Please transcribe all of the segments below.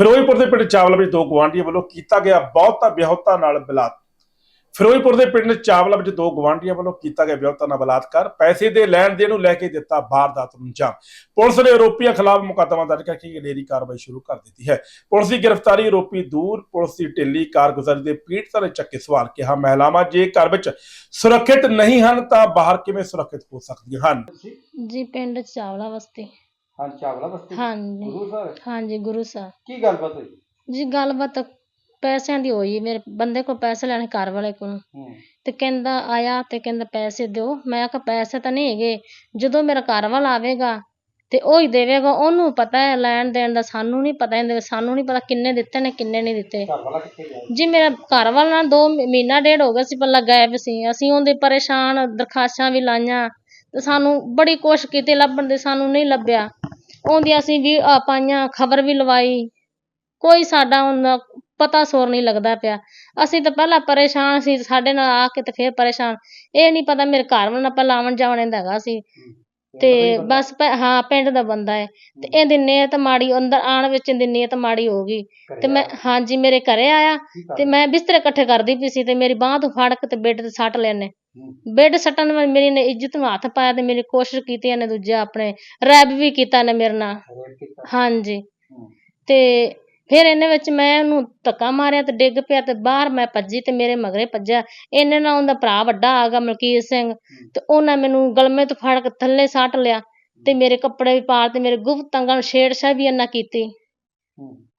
ਫਿਰੋਜ਼ਪੁਰ ਦੇ ਪਿੰਡ ਚਾਵਲਾ ਵਿੱਚ ਦੋ ਗਵਾਂਢੀਆਂ ਵੱਲੋਂ ਕੀਤਾ ਗਿਆ ਬਹੁਤਾ ਵਿਆਹੁਤਾ ਨਾਲ ਬਲਾਤ ਫਿਰੋਜ਼ਪੁਰ ਦੇ ਪਿੰਡ ਚਾਵਲਾ ਵਿੱਚ ਦੋ ਗਵਾਂਢੀਆਂ ਵੱਲੋਂ ਕੀਤਾ ਗਿਆ ਵਿਆਹੁਤਾ ਨਾਲ ਬਲਾਤਕਾਰ। ਪੈਸੇ ਦੇ ਲੈਣ ਦੇਣ ਨੂੰ ਲੈ ਕੇ ਦਿੱਤਾ ਵਾਰਦਾਤ ਨੂੰ ਅੰਜਾਮ। ਪੁਲਿਸ ਨੇ ਆਰੋਪੀਆਂ ਖਿਲਾਫ ਮੁਕੱਦਮਾ ਦਰਜ ਕਰਕੇ ਅਗਲੇਰੀ ਕਾਰਵਾਈ ਸ਼ੁਰੂ ਕਰ ਦਿੱਤੀ ਹੈ। ਪੁਲਿਸ ਦੀ ਗ੍ਰਿਫਤਾਰੀ ਆਰੋਪੀ ਦੂਰ, ਪੁਲਿਸ ਦੀ ਢਿੱਲੀ ਕਾਰਗੁਜ਼ਾਰੀ ਦੇ ਪੀੜਤਾਂ ਨੇ ਚੱਕੇ ਸਵਾਲ ਕਿਹਾ, ਮਹਿਲਾਵਾਂ ਜੇ ਘਰ ਵਿੱਚ ਸੁਰੱਖਿਅਤ ਨਹੀਂ ਹਨ ਤਾਂ ਬਾਹਰ ਕਿਵੇਂ ਸੁਰੱਖਿਅਤ ਹੋ ਸਕਦੀਆਂ ਹਨ? ਜੀ, ਪਿੰਡ ਚਾਵਲਾ ਬਸਤੀ ਹਾਂ ਚਾਵਲਾ ਬਸਤੀ? ਹਾਂਜੀ। ਗੁਰੂ ਸਾਹਿਬ? ਹਾਂਜੀ ਗੁਰੂ ਸਾਹਿਬ। ਕੀ ਗੱਲਬਾਤ ਹੋਈ? ਜੀ ਗੱਲਬਾਤ ਪੈਸਿਆਂ ਦੀ ਹੋਈ। ਮੇਰੇ ਬੰਦੇ ਕੋਲ ਪੈਸੇ ਲੈਣੇ ਘਰ ਵਾਲੇ ਕੋਲ। ਹੂੰ। ਤੇ ਕਹਿੰਦਾ ਆਇਆ ਤੇ ਕਹਿੰਦਾ ਪੈਸੇ ਦਿਓ। ਮੈਂ ਕਿਹਾ ਪੈਸੇ ਤਾਂ ਨਹੀਂ ਹੈਗੇ। ਜਦੋਂ ਮੇਰਾ ਘਰ ਵਾਲਾ ਆਵੇਗਾ ਤੇ ਉਹ ਹੀ ਦੇਵੇਗਾ ਉਹਨੂੰ ਪਤਾ ਹੈ ਲੈਣ ਦੇਣ ਦਾ। ਸਾਨੂੰ ਨਹੀਂ ਪਤਾ ਇਹਦੇ ਸਾਨੂੰ ਨਹੀਂ ਪਤਾ ਕਿੰਨੇ ਦਿੱਤੇ ਨੇ ਕਿੰਨੇ ਨਹੀਂ ਦਿੱਤੇ। ਘਰ ਵਾਲਾ ਕਿੱਥੇ ਗਿਆ? ਜੀ ਮੇਰਾ ਘਰ ਵਾਲਾ ਨਾ ਦੋ ਮਹੀ- ਮਹੀਨਾ ਡੇਢ ਹੋ ਗਿਆ ਸੀ ਪਹਿਲਾਂ ਗਾਇਬ ਸੀ। ਅਸੀਂ ਉਹਦੇ ਪਰੇਸ਼ਾਨ ਦਰਖਾਸਤਾਂ ਵੀ ਲਾਈਆਂ। ਤੇ ਸਾਨੂੰ ਬੜੀ ਕੋਸ਼ਿਸ਼ ਕੀਤੀ, ਲੱਭਣ ਦੀ ਸਾਨੂੰ ਨਹੀਂ ਲੱਭਿਆ। ਉਹਦੀ ਅਸੀਂ ਵੀ ਆ ਪਾਈਆਂ ਖਬਰ ਵੀ ਲਵਾਈ। ਕੋਈ ਸਾਡਾ ਉਹਨਾਂ ਪਤਾ ਸੁਰ ਨਹੀਂ ਲੱਗਦਾ ਪਿਆ। ਅਸੀਂ ਤਾਂ ਪਹਿਲਾਂ ਪਰੇਸ਼ਾਨ ਸੀ, ਸਾਡੇ ਨਾਲ ਆ ਕੇ ਤੇ ਫਿਰ ਪਰੇਸ਼ਾਨ। ਇਹ ਨਹੀਂ ਪਤਾ ਮੇਰੇ ਘਰ ਵਾਲਾ ਪਹਿਲਾਂ ਆਉਣ ਜਾਵਣ ਦਾ ਹੈਗਾ ਸੀ। ਤੇ ਬਸ ਪ- ਹਾਂ, ਪਿੰਡ ਦਾ ਬੰਦਾ ਹੈ ਤੇ ਇਹਦੀ ਨੀਅਤ ਮਾੜੀ, ਅੰਦਰ ਆਣ ਵਿੱਚ ਇਹਦੀ ਨੀਅਤ ਮਾੜੀ ਹੋ ਗਈ। ਤੇ ਮੈਂ, ਹਾਂਜੀ, ਮੇਰੇ ਘਰੇ ਆਇਆ। ਤੇ ਮੈਂ ਬਿਸਤਰੇ ਇਕੱਠੇ ਕਰਦੀ ਪਈ ਸੀ ਤੇ ਮੇਰੀ ਬਾਂਹ ਤੋਂ ਫੜ ਕੇ ਤੇ ਬੈੱਡ ਤੇ ਸੱਟ ਲੈਨੇ ਬੈੱਡ ਸੱਟਣ ਨਾਲ ਮੇਰੀ ਨੇ ਇੱਜ਼ਤ ਨੂੰ ਹੱਥ ਪਾਇਆ ਤੇ ਮੇਰੀ ਕੋਸ਼ਿਸ਼ ਕੀਤੀ ਇਹਨੇ ਦੂਜਾ ਆਪਣੇ ਰੈਬ ਵੀ ਕੀਤਾ ਨੇ ਮੇਰੇ ਨਾਲ। ਹਾਂਜੀ। ਤੇ ਫਿਰ ਇਹਨੇ ਵਿੱਚ ਮੈਂ ਉਹਨੂੰ ਧੱਕਾ ਮਾਰਿਆ ਤੇ ਡਿੱਗ ਪਿਆ ਤੇ ਬਾਹਰ ਮੈਂ ਭੱਜੀ ਤੇ ਮੇਰੇ ਮਗਰੇ ਭੱਜਿਆ। ਇਹਨੇ ਨਾਲ ਉਹਦਾ ਭਰਾ ਵੱਡਾ ਆ ਗਿਆ ਮਲਕੀਤ ਸਿੰਘ। ਤੇ ਉਹਨਾਂ ਮੈਨੂੰ ਗਲਮੇ ਤੋਂ ਫੜ ਕੇ ਥੱਲੇ ਸੱਟ ਲਿਆ ਤੇ ਮੇਰੇ ਕੱਪੜੇ ਵੀ ਪਾੜ ਤੇ ਮੇਰੇ ਗੁਪਤ ਅੰਗਾਂ ਨੂੰ ਛੇੜਛਾੜ ਵੀ ਇਹਨਾਂ ਕੀਤੀ।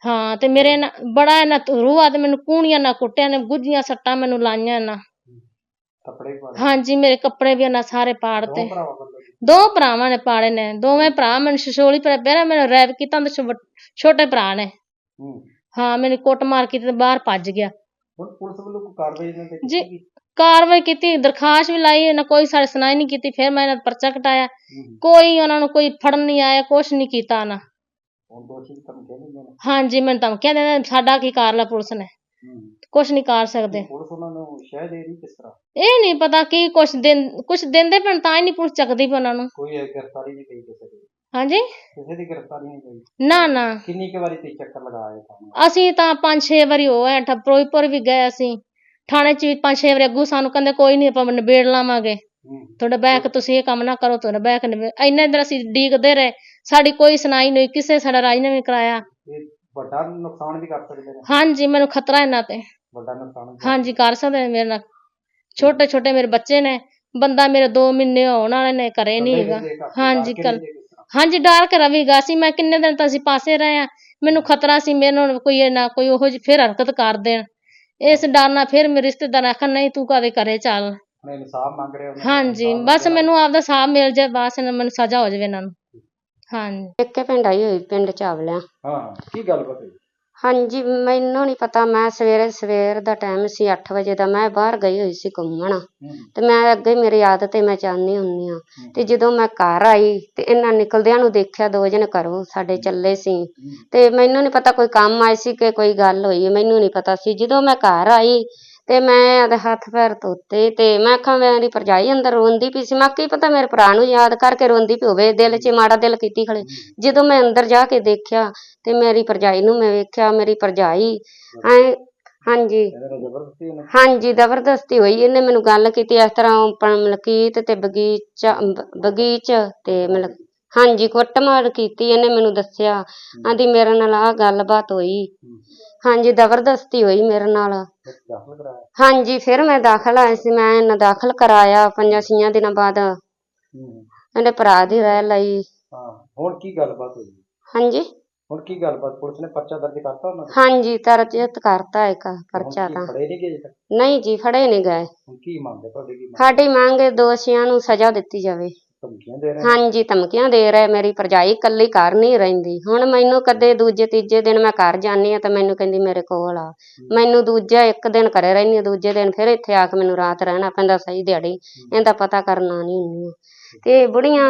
ਹਾਂ। ਤੇ ਮੇਰੇ ਨਾ ਬੜਾ ਇਹਨਾਂ ਰੂਆ ਤੇ ਮੈਨੂੰ ਕੂਣੀਆਂ ਨਾਲ ਕੁੱਟਿਆ ਨੇ ਗੁੱਝੀਆਂ ਸੱਟਾਂ ਮੈਨੂੰ ਲਾਈਆਂ ਇਹਨਾਂ। ਕੱਪੜੇ ਪਾ ਹਾਂਜੀ ਮੇਰੇ ਕੱਪੜੇ ਵੀ ਇਹਨਾਂ ਸਾਰੇ ਪਾੜਤੇ। ਦੋ ਭਰਾਵਾਂ ਵੱਲੋਂ। ਦੋ ਭਰਾਵਾਂ ਨੇ ਪਾੜੇ ਨੇ। ਦੋਵੇਂ ਭਰਾ ਮੈਨੂੰ ਸ਼ਸ਼ੋਲੀ ਪਰ ਪਹਿਲਾਂ ਮੈਨੂੰ ਰੈਪ ਕੀਤਾ ਤੇ ਛੋ- ਛੋਟੇ ਭਰਾ ਨੇ। ਹੂੰ। ਹਾਂ ਮੈਨੂੰ ਕੁੱਟ ਮਾਰ ਕੀਤੀ ਤੇ ਬਾਹਰ ਭੱਜ ਗਿਆ। ਹੁਣ ਪੁਲਿਸ ਵੱਲੋਂ ਕੋਈ ਕਾਰਵਾਈ ਇਹਨਾਂ ਤੇ ਜੀ। ਕੀਤੀ ਗਈ? ਕਾਰਵਾਈ ਕੀਤੀ ਦਰਖਾਸਤ ਵੀ ਲਾਈ ਇਹਨਾਂ ਕੋਈ ਸਾਡੇ ਸੁਣਾਈ ਨਹੀਂ ਕੀਤੀ ਫਿਰ ਮੈਂ ਇਹਨਾਂ ਦਾ ਪਰਚਾ ਕਟਾਇਆ। ਹੂੰ। ਕੋਈ ਉਹਨਾਂ ਨੂੰ ਕੋਈ ਫੜਨ ਨਹੀਂ ਆਇਆ ਕੁਛ ਨਹੀਂ ਕੀਤਾ ਨਾ। ਹੁਣ ਦੋਸ਼ੀ ਕੰਮ ਕਹਿੰਦੇ ਨੇ? ਹਾਂਜੀ ਮੈਨੂੰ ਧਮਕੀਆਂ ਨੇ, ਸਾਡਾ ਕੀ ਕਰ ਲਿਆ ਪੁਲਿਸ ਨੇ। ਹੂੰ। ਕੁਛ ਨਹੀਂ ਕਰ ਸਕਦੇ। ਪੁਲਿਸ ਉਹਨਾਂ ਨੂੰ ਸ਼ਹਿ ਦੇ ਰਹੀ ਕਿਸ ਤਰ੍ਹਾਂ? ਇਹ ਨਹੀਂ ਪਤਾ ਕੀ ਕੁਛ ਦਿਨ ਕੁਛ ਦਿੰਦੇ ਪੈਣ ਤਾਂ ਹੀ ਨਹੀਂ ਪੁਲਿਸ ਚੱਕਦੀ ਪਈ ਉਹਨਾਂ ਨੂੰ। ਕੋਈ ਇਹ ਗ੍ਰਿਫਤਾਰੀ ਨਹੀਂ ਪਈ ਕਿਸੇ ਦੀ। ਹਾਂਜੀ? ਕਿਸੇ ਦੀ ਗ੍ਰਿਫਤਾਰੀ ਨਹੀਂ ਪਈ। ਨਾ ਨਾ। ਕਿੰਨੀ ਕੁ ਵਾਰੀ ਤੇ ਚੱਕਰ ਲਗਾਏ ਤੁਹਾਨੂੰ? ਅਸੀਂ ਤਾਂ ਪੰਜ ਛੇ ਵਾਰੀ ਹੋ ਆਏ ਠ ਫਿਰੋਜ਼ਪੁਰ ਵੀ ਗਏ ਅਸੀਂ। ਥਾਣੇ 'ਚ ਵੀ ਪੰਜ ਛੇ ਵਾਰੀ ਅੱਗੂ ਸਾਨੂੰ ਕਹਿੰਦੇ ਕੋਈ ਨਹੀਂ ਆਪਾਂ ਨਿਬੇੜ ਲਾਵਾਂਗੇ। ਹੂੰ। ਤੁਹਾਡਾ ਬੈਕ ਤੁਸੀਂ ਇਹ ਕੰਮ ਨਾ ਕਰੋ ਤੁਹਾਡਾ ਬੈਕ ਇੰਨੇ ਦਿਨ ਅਸੀਂ ਡੀਕਦੇ ਰਹੇ। ਸਾਡੀ ਕੋਈ ਸੁਣਾਈ ਨਹੀਂ ਕਿਸੇ ਸਾਡਾ ਰਾਜ ਨਹੀਂ ਕਰਾਇਆ। ਇਹ ਵੱਡਾ ਨੁਕਸਾਨ ਵੀ ਕਰ ਸਕਦੇ ਨੇ? ਹਾਂਜੀ ਮੈਨੂੰ ਖਤਰਾ ਇਹਨਾਂ ਤੇ। ਵੱਡਾ ਨੁਕਸਾਨ ਵੀ ਹਾਂਜੀ ਕਰ ਸਕਦੇ ਨੇ ਮੇਰੇ ਨਾਲ। ਛੋਟੇ ਛੋਟੇ ਮੇਰੇ ਬੱਚੇ ਨੇ। ਬੰਦਾ ਮੇਰੇ 2 ਮਹੀਨੇ ਹੋਣ ਵਾਲੇ ਨੇ ਘਰੇ ਨਹੀਂ ਹੈਗਾ। ਹਾਂਜੀ, ਕੱਲ੍ਹ। ਹਾਂਜੀ ਡਰ ਕੇ ਰਵੀਗਾ। ਸੀ ਮੈਂ ਕਿੰਨੇ ਦਿਨ ਤਾਂ ਅਸੀਂ ਪਾਸੇ ਰਹੇ ਆ ਮੈਨੂੰ ਖਤਰਾ ਸੀ ਮੈਨੂੰ ਕੋਈ ਇਹ ਨਾ ਕੋਈ ਉਹੋ ਜਿਹੀ ਫਿਰ ਹਰਕਤ ਕਰ ਦੇਣ। ਇਸ ਡਰ ਨਾਲ ਫਿਰ ਮੇਰੇ ਰਿਸ਼ਤੇਦਾਰ ਆਖਣ ਨਹੀਂ ਤੂੰ ਕਦੇ ਘਰੇ ਚੱਲ। ਹੁਣ ਇਨਸਾਫ ਮੰਗ ਰਹੇ ਹੋ ਨਾ? ਹਾਂਜੀ ਇਨਸਾਫ਼ ਬਸ ਮਿਲਿਆ? ਮੈਨੂੰ ਆਪਦਾ ਸਾਹ ਮਿਲ ਜਾਏ ਬਸ ਇਹਨਾਂ ਮੈਨੂੰ ਸਜ਼ਾ ਹੋ ਜਾਵੇ ਇਹਨਾਂ ਨੂੰ। ਹਾਂਜੀ। ਇੱਕੇ ਪਿੰਡ ਆਈ ਹੋਈ ਪਿੰਡ ਚਾਵਲਿਆਂ। ਹਾਂ ਕੀ ਗੱਲਬਾਤ ਹੋਈ? ਹਾਂਜੀ ਮੈਨੂੰ ਨਹੀਂ ਪਤਾ ਮੈਂ ਸਵੇਰੇ ਸਵੇਰ ਦਾ ਟਾਈਮ ਸੀ 8 ਵਜੇ ਦਾ ਮੈਂ ਬਾਹਰ ਗਈ ਹੋਈ ਸੀ ਘੁੰਮਣ। ਹੂੰ। ਤੇ ਮੈਂ ਅੱਗੇ ਮੇਰੀ ਆਦਤ ਹੈ ਮੈਂ ਚਾਹੁੰਦੀ ਹੁੰਦੀ ਆ ਤੇ ਜਦੋਂ ਮੈਂ ਘਰ ਆਈ ਤੇ ਇਹਨਾਂ ਨਿਕਲਦਿਆਂ ਨੂੰ ਦੇਖਿਆ ਦੋ ਜਣੇ ਘਰੋਂ ਸਾਡੇ ਚੱਲੇ ਸੀ। ਤੇ ਮੈਨੂੰ ਨਹੀਂ ਪਤਾ ਕੋਈ ਕੰਮ ਆਈ ਸੀ ਕਿ ਕੋਈ ਗੱਲ ਹੋਈ ਹੈ, ਮੈਨੂੰ ਨਹੀਂ ਪਤਾ ਸੀ। ਜਦੋਂ ਮੈਂ ਘਰ ਆਈ ਤੇ ਮੈਂ ਉਹਦੇ ਹੱਥ ਪੈਰ ਧੋਤੇ ਤੇ ਮੈਂ ਆਖਾਂ ਮੇਰੀ ਭਰਜਾਈ ਅੰਦਰ ਰੋਂਦੀ ਪਈ ਸੀ। ਮੈਂ ਕੀ ਪਤਾ ਮੇਰੇ ਭਰਾ ਨੂੰ ਯਾਦ ਕਰਕੇ ਰੋਂਦੀ ਪਈ ਹੋਵੇ, ਦਿਲ 'ਚ ਮਾੜਾ ਦਿਲ ਕੀਤੀ ਖੜੇ ਜਦੋਂ ਮੈਂ ਅੰਦਰ ਜਾ ਕੇ ਦੇਖਿਆ ਤੇ ਮੇਰੀ ਭਰਜਾਈ ਨੂੰ ਮੈਂ ਵੇਖਿਆ, ਮੇਰੀ ਭਰਜਾਈ ਐ, ਹਾਂਜੀ। ਹਾਂਜੀ, ਜ਼ਬਰਦਸਤੀ ਹੋਈ। ਇਹਨੇ ਮੈਨੂੰ ਗੱਲ ਕੀਤੀ ਇਸ ਤਰ੍ਹਾਂ ਆਪਣਾ ਮਲਕੀਤ ਤੇ ਬਗੀਚਾ ਬ- ਬਗੀਚ ਤੇ ਮਤਲਬ ਹਾਂਜੀ, ਕੁੱਟਮਾਰ ਕੀਤੀ। ਇਹਨੇ ਮੈਨੂੰ ਦੱਸਿਆ, ਆਂਦੀ, ਮੇਰੇ ਨਾਲ ਆਹ ਗੱਲਬਾਤ ਹੋਈ। ਹਾਂਜੀ ਜ਼ਬਰਦਸਤੀ ਹੋਈ ਮੇਰੇ ਨਾਲ। ਦਾਖਲ ਕਰਾਇਆ ਹਾਂਜੀ ਫਿਰ ਮੈਂ ਦਾਖਲ ਆਈ ਸੀ। ਮੈਂ ਇਹਨਾਂ ਦਾਖਲ ਕਰਾਇਆ ਪੰਜਾਂ ਛੀਆਂ ਦਿਨਾਂ ਬਾਅਦ। ਹੂੰ ਇਹਦੇ ਭਰਾ ਦੀ ਰਹਿ ਲਈ। ਹਾਂ ਹੁਣ ਕੀ ਗੱਲਬਾਤ ਹੋਈ? ਹਾਂਜੀ? ਹੁਣ ਕੀ ਗੱਲਬਾਤ? ਪੁਲਿਸ ਨੇ ਪਰਚਾ ਦਰਜ ਕਰਤਾ ਉਹਨਾਂ ਦਾ? ਹਾਂਜੀ ਤਰਜਤ ਕਰਤਾ ਇੱਕ ਪਰਚਾ ਹੁਣ ਤਾਂ। ਕੀ ਫੜੇ ਨਹੀਂ ਗਏ ਤੱਕ? ਨਹੀਂ ਜੀ ਫੜੇ ਨਹੀਂ ਗਏ। ਹੁਣ ਕੀ ਮੰਗਦੇ ਤੁਹਾਡੇ ਕੀ ਮੰਗ ਸਾਡੀ ਮੰਗ ਹੈ ਦੋਸ਼ੀਆਂ ਨੂੰ ਸਜ਼ਾ ਦਿੱਤੀ ਜਾਵੇ। ਧਮਕੀਆਂ ਦੇ ਰਹੇ? ਹਾਂਜੀ ਧਮਕੀਆਂ ਦੇ ਰਿਹਾ। ਮੇਰੀ ਭਰਜਾਈ ਇਕੱਲੀ ਘਰ ਨਹੀਂ ਰਹਿੰਦੀ। ਹੁਣ ਮੈਨੂੰ ਕਦੇ ਦੂਜੇ ਤੀਜੇ ਦਿਨ ਮੈਂ ਘਰ ਜਾਂਦੀ ਆ ਤਾਂ ਮੈਨੂੰ ਕਹਿੰਦੀ ਮੇਰੇ ਕੋਲ ਆ। ਮੈਨੂੰ ਦੂਜਾ ਇੱਕ ਦਿਨ ਘਰੇ ਰਹਿੰਦੀ ਆ ਦੂਜੇ ਦਿਨ ਫਿਰ ਇੱਥੇ ਆ ਕੇ ਮੈਨੂੰ ਰਾਤ ਰਹਿਣਾ ਪੈਂਦਾ ਸਹੀ ਦਿਹਾੜੀ। ਇਹਦਾ ਪਤਾ ਕਰਨਾ ਨਹੀਂ ਹੁੰਦੀ ਤੇ ਬੁੜੀਆਂ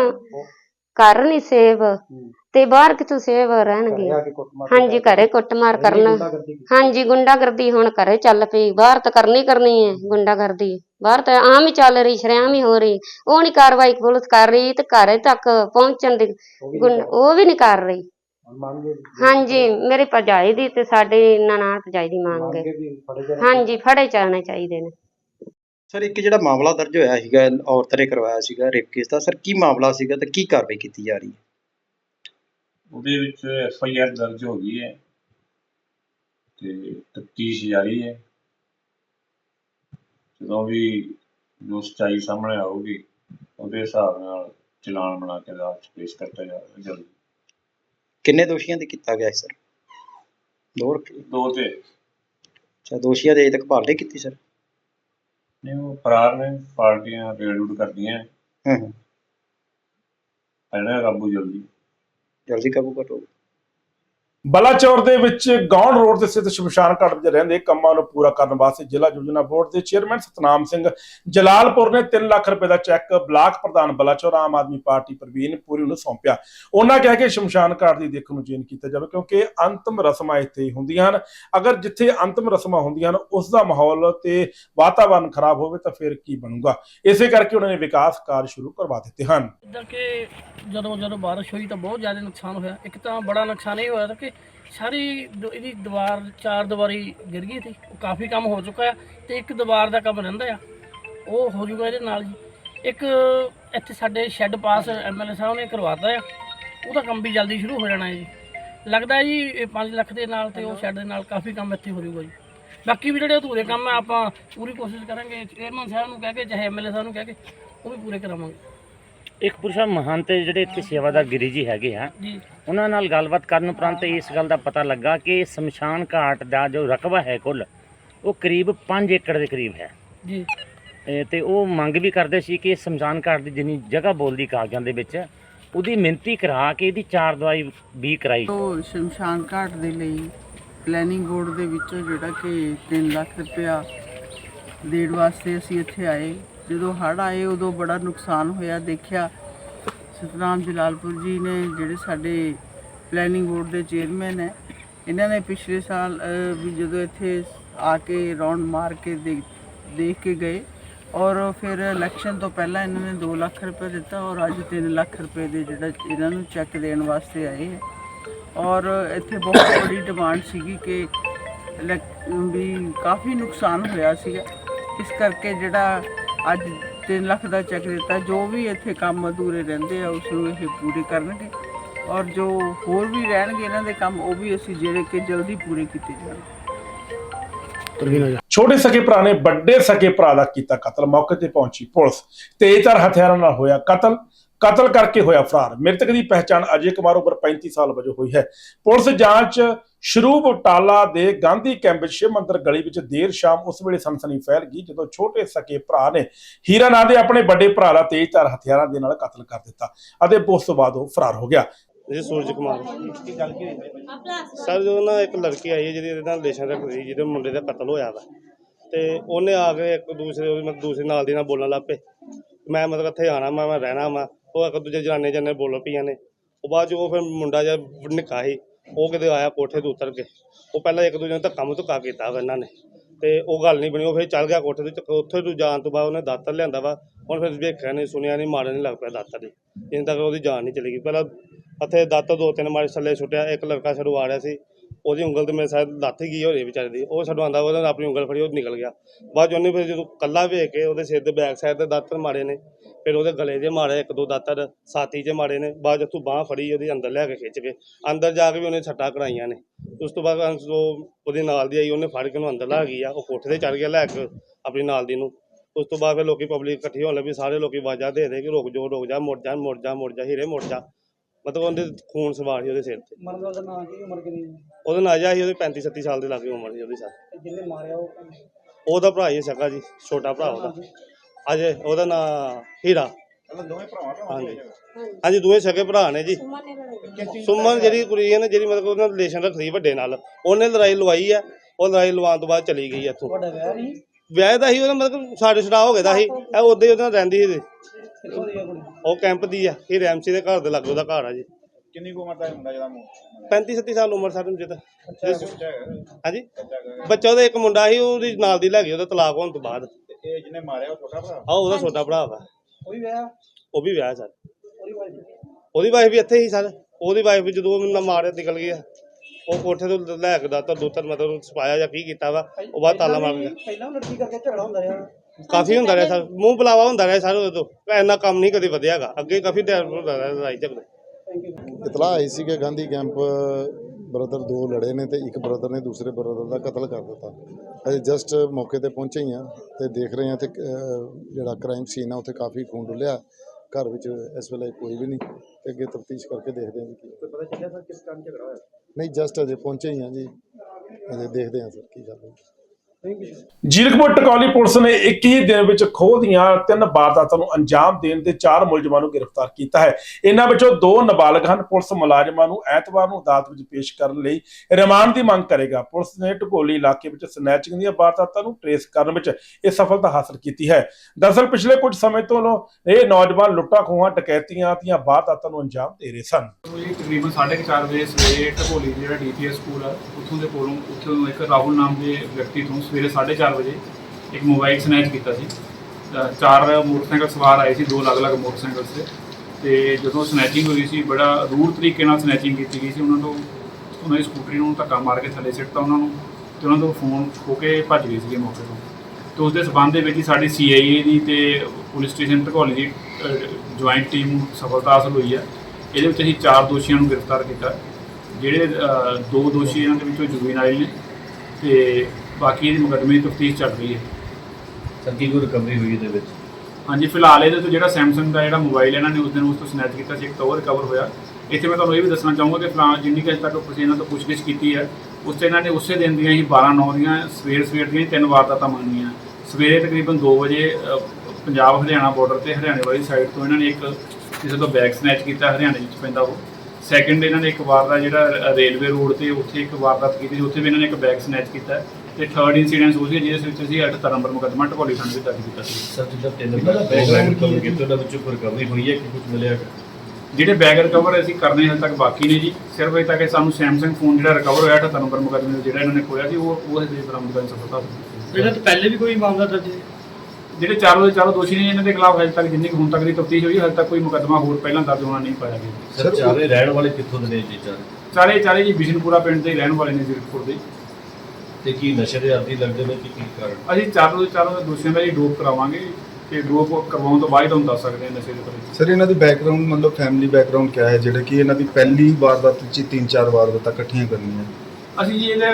ਘਰ ਨਹੀਂ ਸੇਵ। ਹੂੰ। ਤੇ ਬਾਹਰ ਕਿਥੋਂ ਸੇਵ ਰਹਿਣਗੇ? ਆ ਕੇ ਕੁੱਟਮਾਰ ਹਾਂਜੀ ਘਰੇ ਕੁੱਟਮਾਰ ਕਰਨਾ। ਗੁੰਡਾਗਰਦੀ ਕੀਤੀ। ਹਾਂਜੀ ਗੁੰਡਾਗਰਦੀ ਹੁਣ ਘਰੇ ਚੱਲ ਪਈ। ਬਾਹਰ ਤਾਂ ਕਰਨੀ ਕਰਨੀ ਹੈ ਗੁੰਡਾਗਰਦੀ। ਬਾਹਰ ਤਾਂ ਆਮ ਹੀ ਚੱਲ ਰਹੀ ਸ਼ਰੇਆਮ ਹੀ ਹੋ ਰਹੀ। ਉਹ ਨਹੀਂ ਕਾਰਵਾਈ ਪੁਲਿਸ ਕਰ ਰਹੀ ਤੇ ਘਰੇ ਤੱਕ ਪਹੁੰਚਣ ਦੀ ਉਹ ਵੀ ਗੁੰਡ ਉਹ ਵੀ ਨਹੀਂ ਕਰ ਰਹੀ। ਮੰਗੇ ਹਾਂਜੀ ਮੇਰੀ ਭਰਜਾਈ ਦੀ ਤੇ ਸਾਡੀ ਨਨਾਣ ਭਰਜਾਈ ਦੀ ਮੰਗ ਹੈ ਮੰਗੇ ਵੀ ਫੜੇ ਜਾਣ। ਹਾਂਜੀ ਫੜੇ ਜਾਣੇ ਚਾਹੀਦੇ ਨੇ। ਸਰ ਇੱਕ ਜਿਹੜਾ ਮਾਮਲਾ ਦਰਜ ਹੋਇਆ ਸੀਗਾ ਔਰਤ ਨੇ ਕਰਵਾਇਆ ਸੀਗਾ ਰੇਪ ਕੇਸ ਦਾ ਸਰ ਕੀ ਮਾਮਲਾ ਸੀਗਾ ਤੇ ਕੀ ਕਾਰਵਾਈ ਕੀਤੀ ਜਾ ਰਹੀ ਹੈ? ਉਹਦੇ ਵਿੱਚ ਐਫ ਆਈ ਆਰ ਦਰਜ ਹੋ ਗਈ ਹੈ ਤੇ ਤਫਤੀਸ਼ ਜਾਰੀ ਹੈ। ਜਦੋਂ ਵੀ ਜੋ ਸੱਚਾਈ ਸਾਹਮਣੇ ਆਊਗੀ ਉਹਦੇ ਹਿਸਾਬ ਨਾਲ ਚਲਾਨ ਬਣਾ ਕੇ ਅਦਾਲਤ 'ਚ ਪੇਸ਼ ਕਰਤਾ ਜਾਵੇਗਾ ਜਲਦੀ ਕਿੰਨੇ ਦੋਸ਼ੀਆਂ ਤੇ ਕੀਤਾ ਗਿਆ ਸਰ? ਦੋ ਰੱਖੇ। ਦੋ ਤੇ। ਅੱਛਾ ਦੋਸ਼ੀਆਂ ਦੇ ਅਜੇ ਤੱਕ ਭਾਲ ਨਹੀਂ ਕੀਤੀ ਸਰ? ਨੇ ਉਹ ਫਰਾਰ ਨੇ ਪਾਰਟੀਆਂ ਰੇਡ ਰੂਡ ਕਰਦੀਆਂ। ਹਾਂ ਹਾਂ। ਇਹਨਾਂ ਕਾਬੂ ਜਲਦੀ। જલ્દી કરવું પડતું ਬਲਾਚੌਰ ਦੇ ਵਿੱਚ ਗਾਉਣ ਰੋਡ ਤੇ ਸਥਿਤ ਸ਼ਮਸ਼ਾਨ ਘਾਟ ਵਿੱਚ ਰਹਿੰਦੇ ਕੰਮਾਂ ਨੂੰ ਪੂਰਾ ਕਰਨ ਵਾਸਤੇ ਜ਼ਿਲ੍ਹਾ ਯੋਜਨਾ ਬੋਰਡ ਦੇ ਚੇਅਰਮੈਨ ਸਤਨਾਮ ਸਿੰਘ ਜਲਾਲਪੁਰ ਨੇ 3 ਲੱਖ ਰੁਪਏ ਦਾ ਚੈੱਕ ਬਲਾਕ ਪ੍ਰਧਾਨ ਬਲਾਚੌਰ ਆਮ ਆਦਮੀ ਪਾਰਟੀ ਪ੍ਰਵੀਨ ਪੁਰੀ ਨੂੰ ਸੌਂਪਿਆ। ਉਹਨਾਂ ਕਿਹਾ ਕਿ ਸ਼ਮਸ਼ਾਨ ਘਾਟ ਦੀ ਦੇਖਣ ਨੂੰ ਚੇਂਜ ਕੀਤਾ ਜਾਵੇ ਕਿਉਂਕਿ ਅੰਤਮ ਰਸਮਾਂ ਇੱਥੇ ਹੀ ਹੁੰਦੀਆਂ ਹਨ। ਅਗਰ ਜਿੱਥੇ ਅੰਤਮ ਰਸਮਾਂ ਹੁੰਦੀਆਂ ਹਨ, ਉਸ ਦਾ ਮਾਹੌਲ ਤੇ ਵਾਤਾਵਰਣ ਖਰਾਬ ਹੋਵੇ ਤਾਂ ਫਿਰ ਕੀ ਬਣੂਗਾ? ਇਸੇ ਕਰਕੇ ਉਹਨਾਂ ਨੇ ਵਿਕਾਸ ਕਾਰਜ ਸ਼ੁਰੂ ਕਰਵਾ ਦਿੱਤੇ ਹਨ। ਜਿੱਦਾਂ ਕਿ ਜਦੋਂ ਜਦੋਂ ਬਾਰਿਸ਼ ਹੋਈ ਤਾਂ ਬਹੁਤ ਜ਼ਿਆਦਾ ਨੁਕਸਾਨ ਹੋਇਆ। ਇੱਕ ਤਾਂ ਬੜਾ ਨੁਕਸਾਨ ਇਹ ਹੋਇਆ ਤਾਂ ਸਾਰੀ ਦ- ਇਹਦੀ ਦੀਵਾਰ, ਚਾਰ ਦੀਵਾਰੀ ਗਿਰ ਗਈ ਸੀ। ਉਹ ਕਾਫੀ ਕੰਮ ਹੋ ਚੁੱਕਾ ਆ ਤੇ ਇੱਕ ਦੀਵਾਰ ਦਾ ਕੰਮ ਰਹਿੰਦਾ ਆ। ਉਹ ਹੋ ਜੂਗਾ ਇਹਦੇ ਨਾਲ ਜੀ ਇੱਕ ਇੱਥੇ ਸਾਡੇ ਸ਼ੈੱਡ ਪਾਸ ਐਮਐਲਏ ਸਾਹਿਬ ਨੇ ਕਰਵਾਤਾ ਆ। ਉਹਦਾ ਕੰਮ ਵੀ ਜਲਦੀ ਸ਼ੁਰੂ ਹੋ ਜਾਣਾ ਹੈ ਜੀ। ਲੱਗਦਾ ਹੈ ਜੀ ਇਹ 5 ਲੱਖ ਦੇ ਨਾਲ ਤੇ ਉਹ ਸ਼ੈੱਡ ਦੇ ਨਾਲ ਕਾਫੀ ਕੰਮ ਇੱਥੇ ਹੋ ਜਾਊਗਾ ਜੀ। ਬਾਕੀ ਵੀ ਜਿਹੜੇ ਅਧੂਰੇ ਕੰਮ ਆ, ਆਪਾਂ ਪੂਰੀ ਕੋਸ਼ਿਸ਼ ਕਰਾਂਗੇ ਚੇਅਰਮੈਨ ਸਾਹਿਬ ਨੂੰ ਕਹਿ ਕੇ, ਚਾਹੇ ਐਮਐਲਏ ਸਾਹਿਬ ਨੂੰ ਕਹਿ ਕੇ, ਉਹ ਵੀ ਪੂਰੇ ਕਰਾਵਾਂਗੇ। ਇੱਕ ਪੁਰਸ਼ਾ ਮਹੰਤ ਜਿਹੜੇ ਇੱਥੇ ਸੇਵਾਦਾਰ ਗਿਰੀ ਜੀ ਹੈਗੇ ਆ ਉਹਨਾਂ ਨਾਲ ਗੱਲਬਾਤ ਕਰਨ ਉਪਰੰਤ ਇਸ ਗੱਲ ਦਾ ਪਤਾ ਲੱਗਾ ਕਿ ਸ਼ਮਸ਼ਾਨ ਘਾਟ ਦਾ ਜੋ ਰਕਬਾ ਹੈ ਕੁੱਲ ਉਹ ਕਰੀਬ 5 ਏਕੜ ਦੇ ਕਰੀਬ ਹੈ। ਜੀ। ਤੇ ਉਹ ਮੰਗ ਵੀ ਕਰਦੇ ਸੀ ਕਿ ਸ਼ਮਸ਼ਾਨ ਘਾਟ ਦੀ ਜਿੰਨੀ ਜਗ੍ਹਾ ਬੋਲਦੀ ਕਾਗਜ਼ਾਂ ਦੇ ਵਿੱਚ ਉਹਦੀ ਮਿਹਨਤੀ ਕਰਾ ਕੇ ਇਹਦੀ ਚਾਰ ਦਵਾਈ ਵੀ ਕਰਾਈ। ਤੋਂ ਸ਼ਮਸ਼ਾਨ ਘਾਟ ਦੇ ਲਈ ਪਲੈਨਿੰਗ ਬੋਰਡ ਦੇ ਵਿੱਚੋਂ ਜਿਹੜਾ ਕਿ 3 ਲੱਖ ਰੁਪਇਆ ਦੇਣ ਵਾਸਤੇ ਅਸੀਂ ਇੱਥੇ ਆਏ। ਜਦੋਂ ਹੜ੍ਹ ਆਏ ਉਦੋਂ ਬੜਾ ਨੁਕਸਾਨ ਹੋਇਆ, ਦੇਖਿਆ ਸਤਨਾਮ ਜਲਾਲਪੁਰ ਜੀ ਨੇ ਜਿਹੜੇ ਸਾਡੇ ਪਲੈਨਿੰਗ ਬੋਰਡ ਦੇ ਚੇਅਰਮੈਨ ਹੈ, ਇਹਨਾਂ ਨੇ ਪਿਛਲੇ ਸਾਲ ਵੀ ਜਦੋਂ ਇੱਥੇ ਆ ਕੇ ਰੌਂਡ ਮਾਰ ਕੇ ਦੇਖ ਦੇਖ ਕੇ ਗਏ ਔਰ ਫਿਰ ਇਲੈਕਸ਼ਨ ਤੋਂ ਪਹਿਲਾਂ ਇਹਨਾਂ ਨੇ 2 ਲੱਖ ਰੁਪਏ ਦਿੱਤਾ ਔਰ ਅੱਜ 3 ਲੱਖ ਰੁਪਏ ਦੇ ਜਿਹੜਾ ਇਹਨਾਂ ਨੂੰ ਚੈੱਕ ਦੇਣ ਵਾਸਤੇ ਆਏ ਹੈ। ਔਰ ਇੱਥੇ ਬਹੁਤ ਵੱਡੀ ਡਿਮਾਂਡ ਸੀਗੀ ਕਿ ਇਲੈਕ- ਵੀ ਕਾਫੀ ਨੁਕਸਾਨ ਹੋਇਆ ਸੀਗਾ। ਇਸ ਕਰਕੇ ਜਿਹੜਾ ਅੱਜ 3 ਲੱਖ ਦਾ ਚੈੱਕ ਦਿੱਤਾ, ਜੋ ਵੀ ਇੱਥੇ ਕੰਮ ਅਧੂਰੇ ਰਹਿੰਦੇ ਆ ਉਸ ਨੂੰ ਇਹ ਪੂਰੇ ਕਰਨਗੇ। ਔਰ ਜੋ ਹੋਰ ਵੀ ਰਹਿਣਗੇ ਇਹਨਾਂ ਦੇ ਕੰਮ, ਉਹ ਵੀ ਅਸੀਂ ਜਿਹੜੇ ਕਿ ਜਲਦੀ ਪੂਰੇ ਕੀਤੇ ਜਾਣਗੇ। ਛੋਟੇ ਸਕੇ ਭਰਾ ਨੇ ਵੱਡੇ ਸਕੇ ਭਰਾ ਦਾ ਕੀਤਾ ਕਤਲ, ਮੌਕੇ ਤੇ ਪਹੁੰਚੀ ਪੁਲਿਸ। ਤੇਜ਼ਧਾਰ ਹਥਿਆਰਾਂ ਨਾਲ ਹੋਇਆ ਕਤਲ ਕਤਲ ਕਰਕੇ ਹੋਇਆ ਫਰਾਰ। ਮ੍ਰਿਤਕ ਦੀ ਪਹਿਚਾਣ ਅਜੇ ਕੁਮਾਰ ਉਮਰ 35 ਸਾਲ ਵਜੋਂ ਹੋਈ ਹੈ। ਪੁਲਿਸ ਜਾਂਚ ਸ਼ੁਰੂ ਬਟਾਲਾ ਦੇ ਗਾਂਧੀ ਕੈਂਪ ਸ਼ਿਵ ਮੰਦਰ ਗਲੀ ਵਿੱਚ ਦੇਰ ਸ਼ਾਮ ਉਸ ਵੇਲੇ ਸਨਸਨੀ ਫੈਲ ਗਈ, ਜਦੋਂ ਛੋਟੇ ਸਕੇ ਭਰਾ ਨੇ ਹੀਰਾ ਨਾਂ ਦੇ ਆਪਣੇ ਵੱਡੇ ਭਰਾ ਦਾ ਤੇਜ਼ਧਾਰ ਹਥਿਆਰਾਂ ਦੇ ਨਾਲ ਕਤਲ ਕਰ ਦਿੱਤਾ ਅਤੇ ਉਸ ਤੋਂ ਬਾਅਦ ਉਹ ਫਰਾਰ ਹੋ ਗਿਆ। ਜੀ ਸੂਰਜ ਕੁਮਾਰ। ਸਰ ਜੋ ਨਾ ਇੱਕ ਲੜਕੀ ਆਈ ਹੈ ਜਿਹਦੀ ਇਹਦੇ ਨਾਲ ਰਿਲੇਸ਼ਨ ਰੱਖਦੀ ਸੀ, ਜਿਹਦੇ ਮੁੰਡੇ ਦਾ ਕਤਲ ਹੋਇਆ ਵਾ, ਤੇ ਉਹਨੇ ਆ ਕੇ ਇੱਕ ਦੂਸਰੇ ਉਹਦੇ ਮਤਲਬ ਦੂਸਰੇ ਨਾਲ ਦੀ ਨਾਲ ਬੋਲਣ ਲੱਗ ਪਏ। ਮੈਂ ਮਤਲਬ ਇੱਥੇ ਆਣਾ ਮੈਂ ਮੈਂ ਰਹਿਣਾ ਵਾ, ਉਹ ਇੱਕ ਦੂਜੇ ਜਨਾਨੇ ਜਨੇ ਬੋਲੋ ਪਈਆਂ ਨੇ। ਉਹ ਬਾਅਦ ਚ ਉਹ ਫਿਰ ਮੁੰਡਾ ਜਿਹਾ ਨਿੱਕਾ ਉਹ ਕਿਤੇ ਆਇਆ ਕੋਠੇ ਤੋਂ ਉਤਰ ਕੇ, ਉਹ ਪਹਿਲਾਂ ਇੱਕ ਦੂਜੇ ਨੂੰ ਧੱਕਾ ਮੁੱਕਾ ਕੀਤਾ ਵਾ ਇਹਨਾਂ ਨੇ। ਤੇ ਉਹ ਗੱਲ ਨਹੀਂ ਬਣੀ, ਉਹ ਫਿਰ ਚੱਲ ਗਿਆ ਕੋਠੇ ਤੇ ਉੱਥੇ ਤੋਂ ਜਾਣ ਤੋਂ ਬਾਅਦ ਉਹਨੇ ਦਾਤਰ ਲਿਆਂਦਾ ਵਾ, ਹੁਣ ਫਿਰ ਵੇਖਿਆ ਨਹੀਂ, ਸੁਣਿਆ ਨਹੀਂ ਮਾਰਨ ਨਹੀਂ ਲੱਗ ਪਿਆ ਦਾਤਰ ਦੀ ਜਿੰਨ ਤੱਕ ਉਹਦੀ ਜਾਨ ਨਹੀਂ ਚਲੀ ਗਈ। ਪਹਿਲਾਂ ਇੱਥੇ ਦਾਤਰ ਦੋ ਤਿੰਨ ਮਾਰੇ ਥੱਲੇ ਸੁੱਟਿਆ, ਇੱਕ ਲੜਕਾ ਛੜੂ ਆ ਰਿਹਾ ਸੀ, ਉਹਦੀ ਉਂਗਲ ਤੇ ਮੇਰੇ ਸਾਥ ਲੱਥ ਗਈ ਹੋਣੀ ਵਿਚਾਰੇ ਦੀ। ਉਹ ਛਡਵਾਉਂਦਾ ਉਹਨੇ ਆਪਣੀ ਉਂਗਲ ਫੜੀ, ਉਹ ਨਿਕਲ ਗਿਆ। ਬਾਅਦ ਉਹਨੇ ਫਿਰ ਜਦੋਂ ਕੱਲਾ ਵੇਖ ਕੇ ਉਹਦੇ ਸਿਰ ਦੇ ਬੈਕ ਸਾਈਡ ਤੇ ਦਾਤਰ ਮਾਰੇ ਨੇ ਫਿਰ ਉਹਦੇ ਗਲੇ 'ਤੇ ਮਾਰੇ ਇੱਕ ਦੋ ਦਾਤਰ ਛਾਤੀ 'ਚ ਮਾਰੇ ਨੇ ਬਾਅਦ ਉੱਥੋਂ ਬਾਹ ਫੜੀ ਉਹਦੇ ਅੰਦਰ ਲਿਆ ਕੇ ਖਿੱਚ ਕੇ ਅੰਦਰ ਜਾ ਕੇ ਵੀ ਉਹਨੇ ਛੱਟਾਂ ਕਰਾਈਆਂ ਨੇ। ਉਸ ਤੋਂ ਬਾਅਦ ਉਹ ਉਹਦੇ ਨਾਲ ਦੀ ਆਈ ਉਹਨੇ ਫੜ ਕੇ ਉਹਨੂੰ ਅੰਦਰ ਲਾ ਗਈ ਆ ਉਹ ਕੋਠੇ ਤੇ ਚੜ ਗਿਆ ਲੈ ਕੇ ਆਪਣੀ ਨਾਲ ਦੀ ਨੂੰ। ਉਸ ਤੋਂ ਬਾਅਦ ਫਿਰ ਲੋਕੀ ਪਬਲਿਕ ਇਕੱਠੀ ਹੋਣ ਲੱਗੀ ਸਾਰੇ ਲੋਕੀ ਆਵਾਜ਼ਾਂ ਦੇ ਦੇ ਕਿ ਰੁਕ ਜਾਓ ਰੁਕ ਜਾ ਮੁੜ ਜਾ ਮੁੜ ਜਾ ਮੁੜ ਜਾ ਹੀਰੇ ਮੁੜ ਜਾ। ਮਤਲਬ ਉਹਦੇ ਖੂਨ ਸਵਾਰ ਸੀ ਉਹਦੇ ਸਿਰ ਤੇ। ਮਰਨ ਦਾ ਨਾਂ ਕੀ ਉਮਰ ਕਿੰਨੀ ਉਹਦਾ ਨਾਂ ਜਾ ਸੀ ਉਹਦੇ 35 37 ਸਾਲ ਦੇ ਲਾਗੇ ਉਮਰ ਸੀ ਉਹਦੀ ਸਰ ਜਿਹਨੇ ਮਾਰਿਆ ਉਹ। ਉਹਦਾ ਭਰਾ ਹੀ ਸਕਾ ਜੀ ਛੋਟਾ ਭਰਾ ਉਹਦਾ। ਅਜੇ ਉਹਦਾ ਨਾਂ ਹੀਰਾ। ਹਾਂਜੀ। ਹਾਂਜੀ ਦੋਵੇਂ ਸਕੇ ਭਰਾ ਨੇ ਜੀ। ਸੁਮਨ ਜਿਹੜੀ ਕੁੜੀ ਹੈ ਨਾ ਜਿਹੜੀ ਮਤਲਬ ਉਹਨਾਂ ਰਿਲੇਸ਼ਨ ਰੱਖਦੀ ਵੱਡੇ ਨਾਲ ਉਹਨੇ ਲੜਾਈ ਲਵਾਈ ਆ ਉਹ ਲੜਾਈ ਲਵਾਉਣ ਤੋਂ ਬਾਅਦ ਚਲੀ ਗਈ ਇੱਥੋਂ। ਤੁਹਾਡਾ ਵਿਆਹ ਨਹੀਂ ਵਿਆਹ ਦਾ ਸੀ ਉਹਦਾ ਮਤਲਬ ਸਾਡੇ ਛੜਾ ਹੋ ਗਿਆ ਦਾ ਸੀ ਇਹ ਉਹਦੇ ਉਹਦੇ ਨਾਲ ਰਹਿੰਦੀ ਸੀ ਕਿੱਥੋਂ ਦੀ ਆ ਕੁੜੀ? ਉਹ ਕੈਂਪ ਦੀ ਆ ਇਹ ਰੈਮਸੀ ਦੇ ਘਰ ਦੇ ਲਾਗੇ ਉਹਦਾ ਘਰ ਆ ਜੀ। ਕਿੰਨੀ ਕੁ ਉਮਰ ਦਾ ਹੁੰਦਾ ਜਿਹਦਾ 35 37 ਸਾਲ ਉਮਰ ਸਾਡੇ ਨੂੰ ਜਿੱਦ ਹਾਂਜੀ। ਬੱਚਾ ਉਹਦਾ ਇੱਕ ਮੁੰਡਾ ਸੀ ਉਹਦੀ ਨਾਲ ਦੀ ਲੈ ਗਈ ਉਹਦਾ ਤਲਾਕ ਹੋਣ ਤੋਂ ਬਾਅਦ। ਇਹ ਜਿਹਨੇ ਮਾਰਿਆ ਉਹ ਛੋਟਾ ਭਰਾ? ਆ ਉਹਦਾ ਛੋਟਾ ਭਰਾ ਵਾ। ਉਹ ਵੀ ਵਿਆਹ? ਉਹ ਵੀ ਵਿਆਹ ਸਰ ਉਹਦੀ ਵਾਈਫ ਉਹਦੀ ਵਾਈਫ ਵੀ ਇੱਥੇ ਹੀ ਸਰ ਉਹਦੀ ਵਾਈਫ ਜਦੋਂ ਮੈਨੂੰ ਮਾਰਿਆ ਨਿਕਲ ਗਿਆ। ਉਹ ਕੋਠੇ ਤੋਂ ਲੈ ਕੇ ਦਾਤਾ ਦੋ ਤਿੰਨ ਮਤਲਬ ਉਹਨੂੰ ਸਪਾਇਆ ਜਾਂ ਕੀ ਕੀਤਾ ਵਾ ਉਹ ਬਾਅਦ ਤਾਲਾ ਮਾਰ ਗਿਆ ਪਹਿਲਾਂ ਲੜਕੀ ਕਰਕੇ ਝਗੜਾ ਹੁੰਦਾ ਰਿਹਾ। ਕਾਫੀ ਹੁੰਦਾ ਰਿਹਾ ਸਰ। ਮੂੰਹ ਬੁਲਾਵਾ ਹੁੰਦਾ ਰਿਹਾ ਸਰ ਉਦੋਂ। ਇੰਨਾ ਕੰਮ ਨਹੀਂ ਕਦੇ ਵਧਿਆ ਹੈਗਾ ਅੱਗੇ ਕਾਫੀ ਟਾਈਮ ਹੁੰਦਾ ਰਿਹਾ ਲੜਾਈ ਝਗੜੇ। ਇਤਲਾਹ ਆਈ ਸੀ ਕਿ ਗਾਂਧੀ ਕੈਂਪ ਬ੍ਰਦਰ ਦੋ ਲੜੇ ਨੇ ਤੇ ਇੱਕ ਬ੍ਰਦਰ ਨੇ ਦੂਸਰੇ ਬ੍ਰਦਰ ਦਾ ਕਤਲ ਕਰ ਦਿੱਤਾ। ਅਸੀਂ ਜਸਟ ਮੌਕੇ ਤੇ ਪਹੁੰਚੇ ਹੀ ਆ ਤੇ ਦੇਖ ਰਹੇ ਆ ਤੇ ਜਿਹੜਾ ਕ੍ਰਾਈਮ ਸੀਨ ਆ ਉੱਥੇ ਕਾਫੀ ਖੂਨ ਡੁੱਲਿਆ। ਘਰ ਵਿੱਚ ਇਸ ਵੇਲੇ ਕੋਈ ਵੀ ਨਹੀਂ। ਤੇ ਅੱਗੇ ਤਫਤੀਸ਼ ਕਰਕੇ ਦੇਖਦੇ ਹਾਂ ਜੀ ਕੀ ਪਤਾ ਚੱਲਿਆ ਸਰ ਕਿਸ ਕਾਰਨ ਝਗੜਾ ਹੋਇਆ? ਨਹੀਂ ਜਸਟ ਅਜੇ ਪਹੁੰਚੇ ਹੀ ਆ ਜੀ। ਅਜੇ ਦੇਖਦੇ ਹਾਂ ਸਰ ਕੀ ਗੱਲ ਹੋਈ। ਜੀਰਕਪੁਰ ਟਕੌਲੀ ਪੁਲਿਸ ਨੇ ਇੱਕ ਹੀ ਦਿਨ ਵਿੱਚ ਖੋਹ ਦੀਆਂ ਤਿੰਨ ਵਾਰਦਾਤਾਂ ਨੂੰ ਅੰਜਾਮ ਦੇਣ ਤੇ ਚਾਰ ਮੁਲਜ਼ਮਾਂ ਨੂੰ ਗ੍ਰਿਫਤਾਰ ਕੀਤਾ ਹੈ। ਇਹਨਾਂ ਵਿੱਚੋਂ ਦੋ ਨਾਬਾਲਗ ਹਨ। ਪੁਲਿਸ ਮੁਲਾਜ਼ਮਾਂ ਨੂੰ ਐਤਵਾਰ ਨੂੰ ਅਦਾਲਤ ਵਿੱਚ ਪੇਸ਼ ਕਰਨ ਲਈ ਰਿਮਾਂਡ ਦੀ ਮੰਗ ਕਰੇਗਾ। ਪੁਲਿਸ ਨੇ ਟਕੌਲੀ ਇਲਾਕੇ ਵਿੱਚ ਸਨੈਚਿੰਗ ਦੀਆਂ ਵਾਰਦਾਤਾਂ ਨੂੰ ਟ੍ਰੇਸ ਕਰਨ ਵਿੱਚ ਇਹ ਸਫਲਤਾ ਹਾਸਲ ਕੀਤੀ ਹੈ। ਦਰਅਸਲ ਪਿਛਲੇ ਕੁਝ ਸਮੇਂ ਤੋਂ ਇਹ ਨੌਜਵਾਨ ਲੁੱਟਾਂ ਖੋਹਾਂ ਡਕੈਤੀਆਂ ਦੀਆਂ ਵਾਰਦਾਤਾਂ ਨੂੰ ਅੰਜਾਮ ਦੇ ਰਹੇ ਸਨ। ਤਕਰੀਬਨ 4:30 ਵਜੇ ਸਵੇਰੇ ਢਕੋਲੀ ਜਿਹੜਾ ਡੀਪੀਐਸ ਸਕੂਲ ਆ, ਉੱਥੋਂ ਦੇ ਕੋਲੋਂ, ਉੱਥੋਂ ਇੱਕ ਰਾਹੁਲ ਨਾਮ ਦੇ ਵਿਅਕਤੀ ਤੋਂ ਸਵੇਰੇ 4:30 ਵਜੇ ਇੱਕ ਮੋਬਾਈਲ ਸਨੈਚ ਕੀਤਾ ਸੀ। ਚਾਰ ਮੋਟਰਸਾਈਕਲ ਸਵਾਰ ਆਏ ਸੀ, ਦੋ ਅਲੱਗ-ਅਲੱਗ ਮੋਟਰਸਾਈਕਲ ਤੇ ਤੇ ਜਦੋਂ ਸਨੈਚਿੰਗ ਹੋਈ ਸੀ, ਬੜਾ ਰੂੜ ਤਰੀਕੇ ਨਾਲ ਸਨੈਚਿੰਗ ਕੀਤੀ ਗਈ ਸੀ। ਉਹਨਾਂ ਤੋਂ ਉਹਨਾਂ ਦੀ ਸਕੂਟਰੀ ਨੂੰ ਧੱਕਾ ਮਾਰ ਕੇ ਥੱਲੇ ਸਿੱਟਤਾ ਉਹਨਾਂ ਨੂੰ ਤੇ ਉਹਨਾਂ ਤੋਂ ਫੋਨ ਖੋ ਕੇ ਭੱਜ ਗਏ ਸੀਗੇ ਮੌਕੇ ਤੋਂ। ਤੇ ਉਸ ਦੇ ਸਬੰਧ ਦੇ ਵਿੱਚ ਹੀ ਸਾਡੀ ਸੀਆਈਏ ਦੀ ਤੇ ਪੁਲਿਸ ਸਟੇਸ਼ਨ ਢਕੋਲੀ ਦੀ ਜੁਆਇੰਟ ਟੀਮ ਨੂੰ ਸਫਲਤਾ ਹਾਸਲ ਹੋਈ ਹੈ। ਇਹਦੇ ਵਿੱਚ ਅਸੀਂ ਚਾਰ ਦੋਸ਼ੀਆਂ ਨੂੰ ਗ੍ਰਿਫਤਾਰ ਕੀਤਾ, ਜਿਹੜੇ ਦੋ ਦੋਸ਼ੀ ਇਹਨਾਂ ਦੇ ਵਿੱਚੋਂ ਜੁਵੇਨਾਈਲ ਨੇ ਤੇ ਬਾਕੀ ਇਹਦੀ ਮੁਕੱਦਮੇ ਦੀ ਤਫਤੀਸ਼ ਚੱਲ ਰਹੀ ਹੈ। ਸਰ ਕੀ ਕੋਈ ਰਿਕਵਰੀ ਹੋਈ ਇਹਦੇ ਵਿੱਚ? ਹਾਂਜੀ ਫਿਲਹਾਲ ਇਹਦੇ ਤੋਂ ਜਿਹੜਾ ਸੈਮਸੰਗ ਦਾ ਜਿਹੜਾ ਮੋਬਾਈਲ ਇਹਨਾਂ ਨੇ ਉਸ ਦਿਨ ਉਸ ਤੋਂ ਸਨੈਚ ਕੀਤਾ ਸੀ ਇੱਕ ਤਾਂ ਉਹ ਰਿਕਵਰ ਹੋਇਆ। ਇੱਥੇ ਮੈਂ ਤੁਹਾਨੂੰ ਇਹ ਵੀ ਦੱਸਣਾ ਚਾਹੂੰਗਾ ਕਿ ਫਿਲਹਾਲ ਜਿੰਨੀ ਕੁ ਤੱਕ ਅਸੀਂ ਇਹਨਾਂ ਤੋਂ ਪੁੱਛਗਿੱਛ ਕੀਤੀ ਹੈ ਉਸ 'ਤੇ ਇਹਨਾਂ ਨੇ ਉਸੇ ਦਿਨ ਦੀਆਂ ਹੀ 12 9 ਦੀਆਂ ਸਵੇਰ ਸਵੇਰ ਦੀਆਂ ਤਿੰਨ ਵਾਰਦਾਤਾਂ ਮੰਨੀਆਂ। ਸਵੇਰੇ ਤਕਰੀਬਨ 2 ਵਜੇ ਪੰਜਾਬ ਹਰਿਆਣਾ ਬਾਰਡਰ ਤੇ ਹਰਿਆਣੇ ਵਾਲੀ ਸਾਈਡ ਤੋਂ ਇਹਨਾਂ ਨੇ ਇੱਕ ਕਿਸੇ ਤੋਂ ਬੈਗ ਸਨੈਚ ਕੀਤਾ ਹਰਿਆਣੇ ਵਿੱਚ ਪੈਂਦਾ ਉਹ। ਸੈਕੰਡ ਇਹਨਾਂ ਨੇ ਇੱਕ ਵਾਰਦਾਤ ਜਿਹੜਾ ਰੇਲਵੇ ਰੋਡ ਤੇ ਉੱਥੇ ਇੱਕ ਵਾਰਦਾਤ ਕੀਤੀ ਉੱਥੇ ਵੀ ਇਹਨਾਂ ਨੇ ਇੱਕ ਬੈਗ ਸਨੈਚ ਕੀਤਾ। ਤੇ ਥਰਡ ਇਨਸੀਡੈਂਟ ਉਹ ਸੀ ਜਿਸ ਵਿੱਚ ਅਸੀਂ 78 ਨੰਬਰ ਮੁਕੱਦਮਾ ਢਕੋਲੀ ਥਾਣੇ ਵਿੱਚ ਦਰਜ ਕੀਤਾ ਸੀ। ਸਰ ਜਿੱਦਾਂ ਤਿੰਨ ਬੈਕਗ੍ਰਾਉਂਡ ਕਵਰ ਕੀਤੇ ਉਹਨਾਂ ਵਿੱਚੋਂ ਕੋਈ ਰਿਕਵਰੀ ਹੋਈ ਹੈ ਕਿ ਕੁਝ ਮਿਲਿਆ? ਜਿਹੜੇ ਬੈਗ ਰਿਕਵਰ ਅਸੀਂ ਕਰਨੇ ਹਾਲੇ ਤੱਕ ਬਾਕੀ ਨੇ ਜੀ। ਸਿਰਫ ਅਜੇ ਤੱਕ ਸਾਨੂੰ ਸੈਮਸੰਗ ਫੋਨ ਜਿਹੜਾ ਰਿਕਵਰ ਹੋਇਆ 78 ਨੰਬਰ ਮੁਕੱਦਮੇ ਵਿੱਚ ਜਿਹੜਾ ਇਹਨਾਂ ਨੇ ਖੋਇਆ ਸੀ ਉਹ ਉਹ ਅਸੀਂ ਬਰਾਮਦ ਕਰਨ ਸਫਲਤਾ ਹਾਸਲ ਕੀਤੀ ਇਹਨਾਂ ਤੋਂ ਪਹਿਲੇ ਵੀ ਕੋਈ ਮਾਮਲਾ ਦਰਜ ਹੈ ਜਿਹੜੇ ਚਾਰੋਂ ਦੇ ਚਾਰੋਂ ਦੋਸ਼ੀ ਨੇ ਇਹਨਾਂ ਦੇ ਖਿਲਾਫ ਹਜੇ ਤੱਕ ਜਿੰਨੀ ਕੁ ਹੁਣ ਤੱਕ ਦੀ ਤਫਤੀਸ਼ ਹੋਈ ਹਾਲੇ ਤੱਕ ਕੋਈ ਮੁਕੱਦਮਾ ਹੋਰ ਪਹਿਲਾਂ ਦਰਜ ਹੋਣਾ ਨਹੀਂ ਪਾਇਆ ਗਿਆ। ਸਰ ਚਾਰੇ ਰਹਿਣ ਵਾਲੇ ਕਿੱਥੋਂ ਦੇ ਨੇ ਜੀ ਚਾਰੇ ਚਾਰੇ ਚਾਰੇ ਜੀ ਬਿਸ਼ਨਪੁਰਾ ਪਿੰਡ ਦੇ ਹੀ ਰਹਿਣ ਵਾਲੇ ਨੇ ਜ਼ੀਰਕਪੁਰ ਦੇ। ਤੇ ਕੀ ਨਸ਼ੇ ਦੇ ਆਦੀ ਲੱਗਦੇ ਨੇ ਕਿ ਕੀ ਕਾਰਨ? ਅਸੀਂ ਚਾਰੋਂ ਦੇ ਚਾਰੋਂ ਦੇ ਦੋਸ਼ੀਆਂ ਦਾ ਜੀ ਡੋਪ ਕਰਾਵਾਂਗੇ ਤੇ ਡੋਪ ਕਰਵਾਉਣ ਤੋਂ ਬਾਅਦ ਤੁਹਾਨੂੰ ਦੱਸ ਸਕਦੇ ਹਾਂ ਨਸ਼ੇ ਦੇ ਬਾਰੇ ਸਰ ਇਹਨਾਂ ਦੀ ਬੈਕਗ੍ਰਾਉਂਡ ਮਤਲਬ ਫੈਮਿਲੀ ਬੈਕਗ੍ਰਾਉਂਡ ਕਿਆ ਹੈ? ਜਿਹੜਾ ਕਿ ਇਹਨਾਂ ਦੀ ਪਹਿਲੀ ਵਾਰਦਾਤ ਵਿੱਚ ਤਿੰਨ ਚਾਰ ਵਾਰਦਾਤਾਂ ਇਕੱਠੀਆਂ ਕਰਨੀਆਂ। ਅਸੀਂ ਜੀ ਇਹਦੇ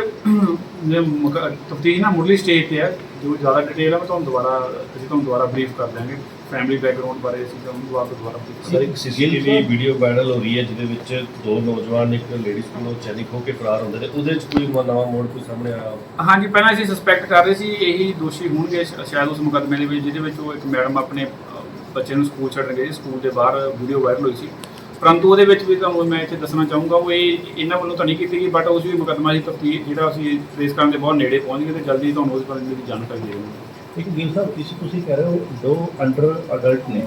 ਤਫਤੀਸ਼ ਨਾ ਮੁੱਢਲੀ ਸਟੇਜ ਤੇ ਹੈ। ਜੋ ਜ਼ਿਆਦਾ ਡਿਟੇਲ ਹੈ ਮੈਂ ਤੁਹਾਨੂੰ ਦੁਬਾਰਾ ਅਸੀਂ ਤੁਹਾਨੂੰ ਦੁਬਾਰਾ ਬਰੀਫ ਕਰ ਦਿਆਂਗੇ। ਫੈਮਿਲੀ ਬੈਕਗ੍ਰਾਉਂਡ ਬਾਰੇ ਅਸੀਂ ਤੁਹਾਨੂੰ ਦੁਬਾਰਾ ਦੁਬਾਰਾ brief ਸਰ ਇੱਕ ਸੀਸੀਟੀਵੀ ਵੀਡੀਓ ਵਾਇਰਲ ਹੋ ਰਹੀ ਹੈ ਜਿਹਦੇ ਵਿੱਚ ਦੋ ਨੌਜਵਾਨ ਇੱਕ ਲੇਡੀ ਕੋਲੋਂ ਚੈਨਿਕ ਹੋ ਕੇ ਫਰਾਰ ਹੁੰਦੇ ਨੇ। ਉਹਦੇ ਵਿੱਚ ਕੋਈ ਨਵਾਂ ਮੋੜ ਕੋਈ ਸਾਹਮਣੇ ਆਇਆ ਹਾਂਜੀ ਪਹਿਲਾਂ ਅਸੀਂ ਸਸਪੈਕਟ ਕਰ ਰਹੇ ਸੀ ਇਹੀ ਦੋਸ਼ੀ ਹੋਣਗੇ ਸ਼ਾਇਦ ਉਸ ਮੁਕੱਦਮੇ ਦੇ ਵਿੱਚ ਜਿਹਦੇ ਵਿੱਚ ਉਹ ਇੱਕ ਮੈਡਮ ਆਪਣੇ ਬੱਚੇ ਨੂੰ ਸਕੂਲ ਛੱਡਣ ਗਏ ਸਕੂਲ ਦੇ ਬਾਹਰ ਵੀਡੀਓ ਵਾਇਰਲ ਹੋਈ ਸੀ। ਪਰੰਤੂ ਉਹਦੇ ਵਿੱਚ ਵੀ ਤੁਹਾਨੂੰ ਮੈਂ ਇੱਥੇ ਦੱਸਣਾ ਚਾਹੂੰਗਾ ਉਹ ਇਹ ਇਹਨਾਂ ਵੱਲੋਂ ਤਾਂ ਨਹੀਂ ਕੀਤੀ ਗਈ ਬਟ ਉਸ ਵੀ ਮੁਕੱਦਮਾ ਦੀ ਤਫਤੀਸ਼ ਜਿਹੜਾ ਅਸੀਂ ਟ੍ਰੇਸ ਕਰਨ ਦੇ ਬਹੁਤ ਨੇੜੇ ਪਹੁੰਚ ਗਏ ਤੇ ਜਲਦੀ ਤੁਹਾਨੂੰ ਉਸ ਬਾਰੇ ਦੀ ਜਾਣਕਾਰੀ ਦੇਵਾਂਗੇ ਇੱਕ ਗਿਲ ਸਾਹਿਬ ਕਿਸੇ ਤੁਸੀਂ ਕਹਿ ਰਹੇ ਹੋ ਦੋ ਅੰਡਰ ਅਡਲਟ ਨੇ।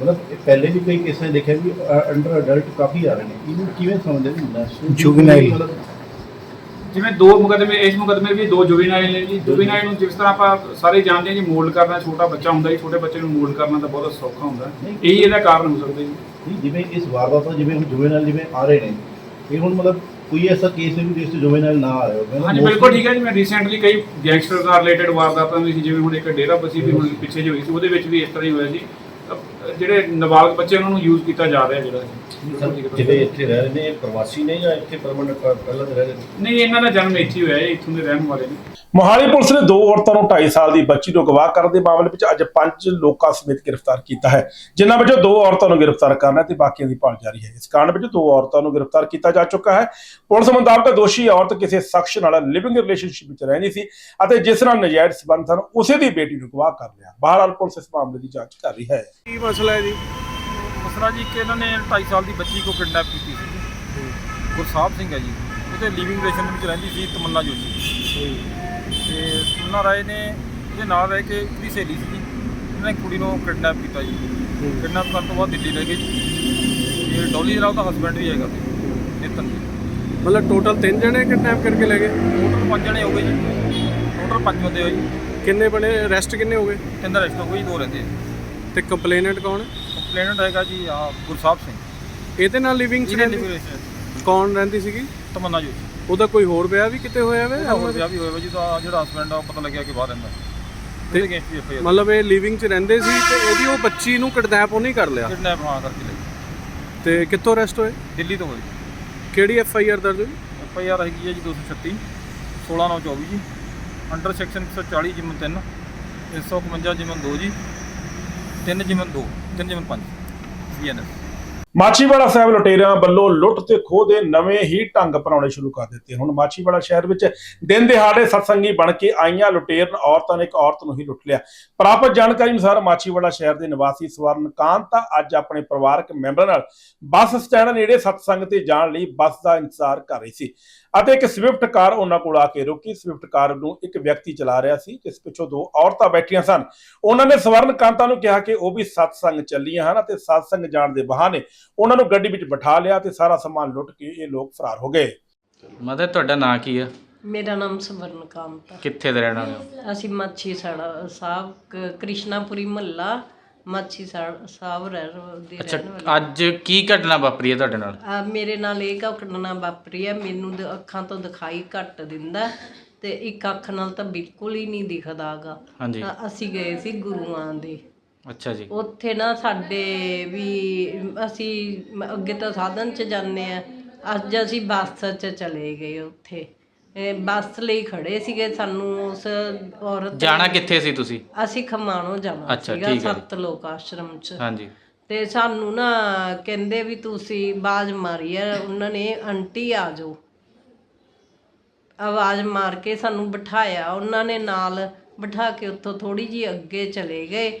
ਮਤਲਬ ਇਹ ਪਹਿਲੇ ਵੀ ਕਈ ਕੇਸਾਂ ਦੇਖਿਆ ਵੀ ਅੰਡਰ ਅਡਲਟ ਕਾਫੀ ਆ ਰਹੇ ਨੇ। ਇਹਨੂੰ ਕਿਵੇਂ ਸਮਝਦੇ ਨੇ Juvenile। ਜਿਵੇਂ ਦੋ ਮੁਕੱਦਮੇ ਇਸ ਮੁਕੱਦਮੇ ਵਿੱਚ ਦੋ ਜੁਵੇਨਾਈਲ ਨੇ ਜੀ। ਜੁਵੇਨਾਈਲ ਨੂੰ ਜਿਸ ਤਰ੍ਹਾਂ ਆਪਾਂ ਸਾਰੇ ਜਾਣਦੇ ਹਾਂ ਜੀ ਮੋਲਡ ਕਰਨਾ ਛੋਟਾ ਬੱਚਾ ਹੁੰਦਾ ਜੀ ਛੋਟੇ ਬੱਚੇ ਨੂੰ ਮੋਲਡ ਕਰਨਾ ਤਾਂ ਬਹੁਤ ਸੌਖਾ ਹੁੰਦਾ। ਇਹੀ ਇਹਦਾ ਕਾਰਨ ਹੋ ਸਕਦਾ ਜੀ। ਜਿਵੇਂ ਇਸ ਵਾਰਦਾਤ ਤੋਂ ਜਿਵੇਂ ਹੁਣ ਜੁਵੇਨਾਈਲ ਜਿਵੇਂ ਆ ਰਹੇ ਨੇ ਇਹ ਹੁਣ ਮਤਲਬ ਕੋਈ ਐਸਾ ਕੇਸ ਹੈ ਵੀ ਜਿਸ 'ਚ ਜੁਵੇਨਾਈਲ ਨਾ ਆ ਰਹੇ ਹੋ ਹਾਂਜੀ ਬਿਲਕੁਲ ਠੀਕ ਹੈ ਜੀ। ਮੈਂ ਰੀਸੈਂਟਲੀ ਕਈ ਗੈਂਗਸਟਰ ਨਾਲ ਰਿਲੇਟਡ ਵਾਰਦਾਤਾਂ ਵੀ ਸੀ ਜਿਵੇਂ ਹੁਣ ਇੱਕ ਡੇਰਾ ਬਸੀ ਵੀ ਹੁਣ ਪਿੱਛੇ ਜਿਹੀ ਹੋਈ ਸੀ ਉਹਦੇ ਵਿੱਚ ਵੀ ਇਸ ਤਰ੍ਹਾਂ ਹੀ ਹੋਇਆ ਸੀ। ਅਹ ਜਿਹੜੇ ਨਾਬਾਲਗ ਬੱਚੇ ਉਹਨਾਂ ਨੂੰ ਯੂਜ਼ ਕੀਤਾ ਜਾ ਰਿਹਾ ਜਿਹੜਾ। ਜਿਹੜੇ ਇੱਥੇ ਰਹਿ ਰਹੇ ਨੇ ਇਹ ਪ੍ਰਵਾਸੀ ਨੇ ਜਾਂ ਇੱਥੇ ਪਰਮਨੈਂਟ ਪਹਿਲਾਂ ਦੇ ਰਹਿ ਰਹੇ ਨੇ? ਨਹੀਂ ਇਹਨਾਂ ਦਾ ਜਨਮ ਇੱਥੇ ਹੀ ਹੋਇਆ ਹੈ ਇੱਥੋਂ ਦੇ ਰਹਿਣ ਵਾਲੇ ਨੇ। ਮੋਹਾਲੀ ਪੁਲਿਸ ਨੇ ਦੋ ਔਰਤਾਂ ਨੂੰ 2.5 ਸਾਲ ਦੀ ਬੱਚੀ ਨੂੰ ਗਵਾਹ ਕਰਨ ਦੇ ਮਾਮਲੇ ਵਿੱਚ ਅੱਜ ਪੰਜ ਲੋਕਾਂ ਸਮੇਤ ਗ੍ਰਿਫਤਾਰ ਕੀਤਾ ਹੈ। ਜਿਨ੍ਹਾਂ ਵਿੱਚੋਂ ਦੋ ਔਰਤਾਂ ਨੂੰ ਗ੍ਰਿਫਤਾਰ ਕਰਨਾ ਤੇ ਬਾਕੀਆਂ ਦੀ ਭਾਲ ਜਾਰੀ ਹੈ। ਇਸ ਕਾਂਡ ਵਿੱਚ ਦੋ ਔਰਤਾਂ ਨੂੰ ਗ੍ਰਿਫਤਾਰ ਕੀਤਾ ਜਾ ਚੁੱਕਾ ਹੈ। ਪੁਲਿਸ ਮੁਤਾਬਕ ਦੋਸ਼ੀ ਔਰਤ ਕਿਸੇ ਸ਼ਖਸ ਨਾਲ ਲਿਵਿੰਗ ਰਿਲੇਸ਼ਨਸ਼ਿਪ ਵਿੱਚ ਰਹਿੰਦੀ ਸੀ ਅਤੇ ਜਿਸ ਨਾਲ ਨਜਾਇਜ਼ ਸਬੰਧ ਸਨ, ਉਸੇ ਦੀ ਬੇਟੀ ਨੂੰ ਗਵਾਹ ਕਰ ਲਿਆ। ਬਹਰਹਾਲ ਪੁਲਿਸ ਇਸ ਮਾਮਲੇ ਦੀ ਜਾਂਚ ਕਰ ਰਹੀ ਹੈ। ਕੀ ਮਸਲਾ ਹੈ ਜੀ? ਮਸਲਾ ਜੀ ਕਿ ਇਹਨਾਂ ਨੇ 2.5 ਸਾਲ ਦੀ ਬੱਚੀ ਕੋ ਕਿਡਨੈਪ ਕੀਤੀ ਸੀ। ਗੁਰਸਾਹਿਬ ਸਿੰਘ ਹੈ ਜੀ। ਉਹਦੇ ਲਿਵਿੰਗ ਰਿਲੇਸ਼ਨ ਵਿੱਚ ਰਹਿੰਦੀ ਸੀ, ਤਮੰਨਾ ਜੋਸ਼ੀ। ਤੇ ਉਹਨਾਂ ਰਾਏ ਨੇ ਇਹਦੇ ਨਾਲ ਰਹਿ ਕੇ ਇਹਦੀ ਸਹੇਲੀ ਸੀ ਇਹਨਾਂ ਨੇ ਕੁੜੀ ਨੂੰ ਕਿਡਨੈਪ ਕੀਤਾ ਜੀ। ਕਿਡਨੈਪ ਕਰਨ ਤੋਂ ਬਾਅਦ ਦਿੱਲੀ ਲੈ ਗਏ ਜੀ। ਇਹ ਡੋਲੀ ਜਿਹੜਾ ਉਹਦਾ ਹਸਬੈਂਡ ਵੀ ਹੈਗਾ। ਸੀ ਨਿਤਨ। ਜੀ ਮਤਲਬ ਟੋਟਲ ਤਿੰਨ ਜਣੇ ਕਿਡਨੈਪ ਕਰਕੇ ਲੈ ਗਏ? ਟੋਟਲ ਪੰਜ ਜਣੇ ਹੋ ਗਏ ਜੀ। ਟੋਟਲ ਪੰਜ ਬੰਦੇ ਹੋਏ ਜੀ। ਕਿੰਨੇ ਬਣੇ? ਅਰੈਸਟ ਕਿੰਨੇ ਹੋ ਗਏ? ਤਿੰਨ ਰੈਸਟ ਹੋ ਗਏ ਜੀ ਦੋ ਰਹਿੰਦੇ ਤੇ ਕੰਪਲੇਨੈਂਟ ਕੌਣ? ਹੈ ਕੰਪਲੇਨੈਂਟ ਹੈਗਾ ਜੀ ਆ ਗੁਰਸਾਹਿਬ ਸਿੰਘ। ਇਹਦੇ ਨਾਲ ਲਿਵਿੰਗ ਚ ਰਹਿੰਦੀ? ਕੌਣ ਰਹਿੰਦੀ ਸੀਗੀ? ਤਮੰਨਾ ਜੀ ਉਹਦਾ ਕੋਈ ਹੋਰ ਵਿਆਹ ਵੀ ਕਿਤੇ ਹੋਇਆ ਵੇ? ਹੋਰ ਵਿਆਹ ਵੀ ਹੋਇਆ ਵਾ ਜੀ ਦਾ ਜਿਹੜਾ ਹਸਬੰਡ ਆ ਉਹ ਪਤਾ ਲੱਗਿਆ ਕਿ ਬਾਹਰ ਰਹਿੰਦਾ। ਤੇ ਉਹਦੇ ਵੀ ਮਤਲਬ ਇਹ ਲਿਵਿੰਗ 'ਚ ਰਹਿੰਦੇ ਸੀ ਤੇ ਇਹਦੀ ਉਹ ਬੱਚੀ ਨੂੰ ਕਿਡਨੈਪ ਉਹਨੇ ਕਰ ਲਿਆ? ਕਿਡਨੈਪ ਹਾਂ ਕਰਕੇ ਲਈ ਤੇ ਕਿੱਥੋਂ ਅਰੈਸਟ ਹੋਏ? ਦਿੱਲੀ ਤੋਂ ਹੋਈ ਕਿਹੜੀ ਐਫ ਆਈ ਆਰ ਦਰਜ ਹੋਈ? ਐਫ ਆਈ ਆਰ ਹੈਗੀ ਹੈ ਜੀ 236 16924 ਜੀ। ਅੰਡਰ ਸੈਕਸ਼ਨ 140 ਜਿਮਨ 3 151 ਜਿਮਨ 2 ਜੀ 3 ਜਿਮਨ 2 3 ਜਿਮਨ 5 ਬੀਐਨਐਸ ਮਾਛੀਵਾੜਾ ਸਾਹਿਬ ਲੁਟੇਰਿਆਂ ਵੱਲੋਂ ਲੁੱਟ ਤੇ ਖੋਹ ਦੇ ਨਵੇਂ ਹੀ ਢੰਗ ਅਪਣਾਉਣੇ ਸ਼ੁਰੂ ਕਰ ਦਿੱਤੇ। ਹੁਣ ਮਾਛੀਵਾੜਾ ਸ਼ਹਿਰ ਵਿੱਚ ਦਿਨ ਦਿਹਾੜੇ ਸਤਸੰਗੀ ਬਣ ਕੇ ਆਈਆਂ ਲੁਟੇਰਨ ਔਰਤਾਂ ਨੇ ਇੱਕ ਔਰਤ ਨੂੰ ਹੀ ਲੁੱਟ ਲਿਆ। ਪ੍ਰਾਪਤ ਜਾਣਕਾਰੀ ਅਨੁਸਾਰ ਮਾਛੀਵਾੜਾ ਸ਼ਹਿਰ ਦੇ ਨਿਵਾਸੀ ਸਵਰਨ ਕਾਂਤਾ ਅੱਜ ਆਪਣੇ ਪਰਿਵਾਰਕ ਮੈਂਬਰਾਂ ਨਾਲ ਬੱਸ ਸਟੈਂਡ ਨੇੜੇ ਸਤਸੰਗ ਤੇ ਜਾਣ ਲਈ ਬੱਸ ਦਾ ਇੰਤਜ਼ਾਰ ਕਰ ਰਹੀ ਸੀ ਅਤੇ ਇੱਕ ਸਵਿਫਟ ਕਾਰ ਉਹਨਾਂ ਕੋਲ ਆ ਕੇ ਰੁਕੀ। ਸਵਿਫਟ ਕਾਰ ਨੂੰ ਇੱਕ ਵਿਅਕਤੀ ਚਲਾ ਰਿਹਾ ਸੀ, ਜਿਸ ਪਿੱਛੋਂ ਦੋ ਔਰਤਾਂ ਬੈਠੀਆਂ ਸਨ। ਉਹਨਾਂ ਨੇ ਸਵਰਨ ਕਾਂਤਾ ਨੂੰ ਕਿਹਾ ਕਿ ਉਹ ਵੀ ਸਤਸੰਗ ਚੱਲੀਆਂ ਹਨ ਅਤੇ ਸਤਸੰਗ ਜਾਣ ਦੇ ਬਹਾਨੇ ਉਹਨਾਂ ਨੂੰ ਗੱਡੀ ਵਿੱਚ ਬਿਠਾ ਲਿਆ ਤੇ ਸਾਰਾ ਸਮਾਨ ਲੁੱਟ ਕੇ ਇਹ ਲੋਕ ਫਰਾਰ ਹੋ ਗਏ। ਮਦਰ ਤੁਹਾਡਾ ਨਾਂ ਕੀ ਆ? ਮੇਰਾ ਨਾਮ ਸਵਰਨ ਕਾਂਤ ਕਿੱਥੇ ਦੇ ਰਹਿਣ ਵਾਲੇ ਹੋ? ਅਸੀਂ ਮਾਛੀ ਸਾੜਾ ਸਾਹਿਬ ਕ- ਕ੍ਰਿਸ਼ਨਾਪੁਰੀ ਮਹੱਲਾ ਮਾਛੀ ਸਾੜ- ਸਾਹਿਬ ਰਹਿ ਦੇ ਅੱਛਾ ਰਹਿਣ ਵਾਲੇ। ਅੱਜ ਕੀ ਘਟਨਾ ਵਾਪਰੀ ਹੈ ਤੁਹਾਡੇ ਨਾਲ? ਆ ਮੇਰੇ ਨਾਲ ਇਹ ਘਟਨਾ ਵਾਪਰੀ ਹੈ ਮੈਨੂੰ ਦ- ਅੱਖਾਂ ਤੋਂ ਦਿਖਾਈ ਘੱਟ ਦਿੰਦਾ ਤੇ ਇੱਕ ਅੱਖ ਨਾਲ ਤਾਂ ਬਿਲਕੁਲ ਹੀ ਨਹੀਂ ਦਿਖਦਾਗਾ। ਹਾਂਜੀ। ਅਸੀਂ ਗਏ ਸੀ ਗੁਰੂਆਂ ਦੇ। ਅੱਛਾ ਜੀ। ਉੱਥੇ ਨਾ ਸਾਡੇ ਵੀ ਅਸੀਂ ਮ- ਅੱਗੇ ਤਾਂ ਸਾਧਨ 'ਚ ਜਾਂਦੇ ਆ। ਅੱਜ ਅਸੀਂ ਬੱਸ 'ਚ ਚਲੇ ਗਏ ਉੱਥੇ। ਇਹ ਬੱਸ ਲਈ ਖੜੇ ਸੀਗੇ ਸਾਨੂੰ ਉਸ ਔਰਤ ਜਾਣਾ ਕਿੱਥੇ ਸੀ ਤੁਸੀਂ? ਅਸੀਂ ਖਮਾਣੋ ਜਾਣਾ ਅੱਛਾ, ਸੀਗਾ ਠੀਕ ਹੈ ਜੀ। ਸੱਤ ਲੋਕ ਆਸ਼ਰਮ 'ਚ। ਹਾਂਜੀ। ਤੇ ਸਾਨੂੰ ਨਾ ਕਹਿੰਦੇ ਵੀ ਤੁਸੀਂ ਬਾਜ਼ ਮਾਰੀ ਆ ਉਹਨਾਂ ਨੇ ਆਂਟੀ ਆ ਜਾਓ। ਆਵਾਜ਼ ਮਾਰ ਕੇ ਸਾਨੂੰ ਬਿਠਾਇਆ। ਉਹਨਾਂ ਨੇ ਨਾਲ ਬਿਠਾ ਕੇ ਉੱਥੋਂ ਥੋੜੀ ਜੀ ਅੱਗੇ ਚਲੇ ਗਏ।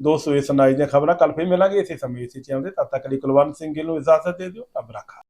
ਦੋ ਦੋਸਤੋ ਸੁਣਾਈ ਦੀਆਂ ਖਬਰਾਂ ਕੱਲ ਫੇਰ ਮਿਲਾਂਗੇ ਇਸੇ ਸਮੇਂ, ਇਸੇ ਚੈਨਲ ਤੇ ਤਦ ਤੱਕ ਲਈ ਕੁਲਵੰਤ ਸਿੰਘ ਗਿੱਲ ਨੂੰ ਇਜਾਜ਼ਤ ਦੇ ਦਿਓ, ਰੱਬ ਰਾਖਾ।